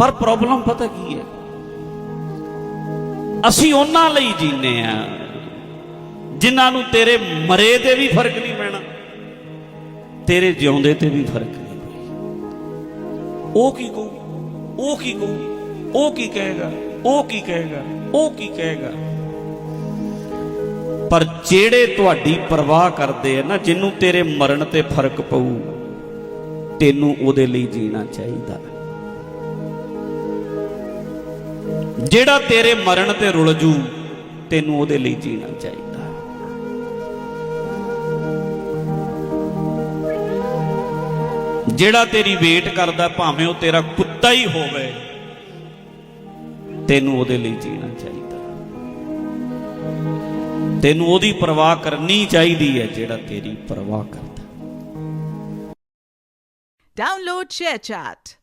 ਪਰ ਪ੍ਰੋਬਲਮ ਪਤਾ ਕੀ ਹੈ? ਅਸੀਂ ਉਹਨਾਂ ਲਈ ਜੀਨੇ ਆ ਜਿਨ੍ਹਾਂ ਨੂੰ ਤੇਰੇ ਮਰੇ ਤੇ ਵੀ ਫ਼ਰਕ ਨਹੀਂ ਪੈਣਾ, ਤੇਰੇ ਜਿਉਂਦੇ ਤੇ ਵੀ ਫ਼ਰਕ ਨਹੀਂ ਪਈ ਉਹ ਕੀ ਕਹੂ? ਉਹ ਕੀ ਕਹੂ? ਉਹ ਕੀ ਕਹੇਗਾ? ਉਹ ਕੀ ਕਹੇਗਾ? ਉਹ ਕੀ ਕਹੇਗਾ? ਪਰ ਜਿਹੜੇ ਤੁਹਾਡੀ ਪਰਵਾਹ ਕਰਦੇ ਆ ਨਾ, ਜਿਹਨੂੰ ਤੇਰੇ ਮਰਨ ਤੇ ਫ਼ਰਕ ਪਊ, ਤੈਨੂੰ ਉਹਦੇ ਲਈ ਜੀਣਾ ਚਾਹੀਦਾ। ਜਿਹੜਾ ਤੇਰੇ ਮਰਨ ਤੇ ਰੁਲ ਜੂ, ਤੈਨੂੰ ਉਹਦੇ ਲਈ ਜੀਣਾ ਚਾਹੀਦਾ। ਜਿਹੜਾ ਤੇਰੀ ਵੇਟ ਕਰਦਾ, ਭਾਵੇਂ ਉਹ ਤੇਰਾ ਕੁੱਤਾ ਹੀ ਹੋਵੇ, ਤੈਨੂੰ ਉਹਦੇ ਲਈ ਜੀਣਾ ਚਾਹੀਦਾ। ਤੈਨੂੰ ਉਹਦੀ ਪਰਵਾਹ ਕਰਨੀ ਚਾਹੀਦੀ ਹੈ, ਜਿਹੜਾ ਤੇਰੀ ਪਰਵਾਹ ਕਰਦਾ। Download ShareChat.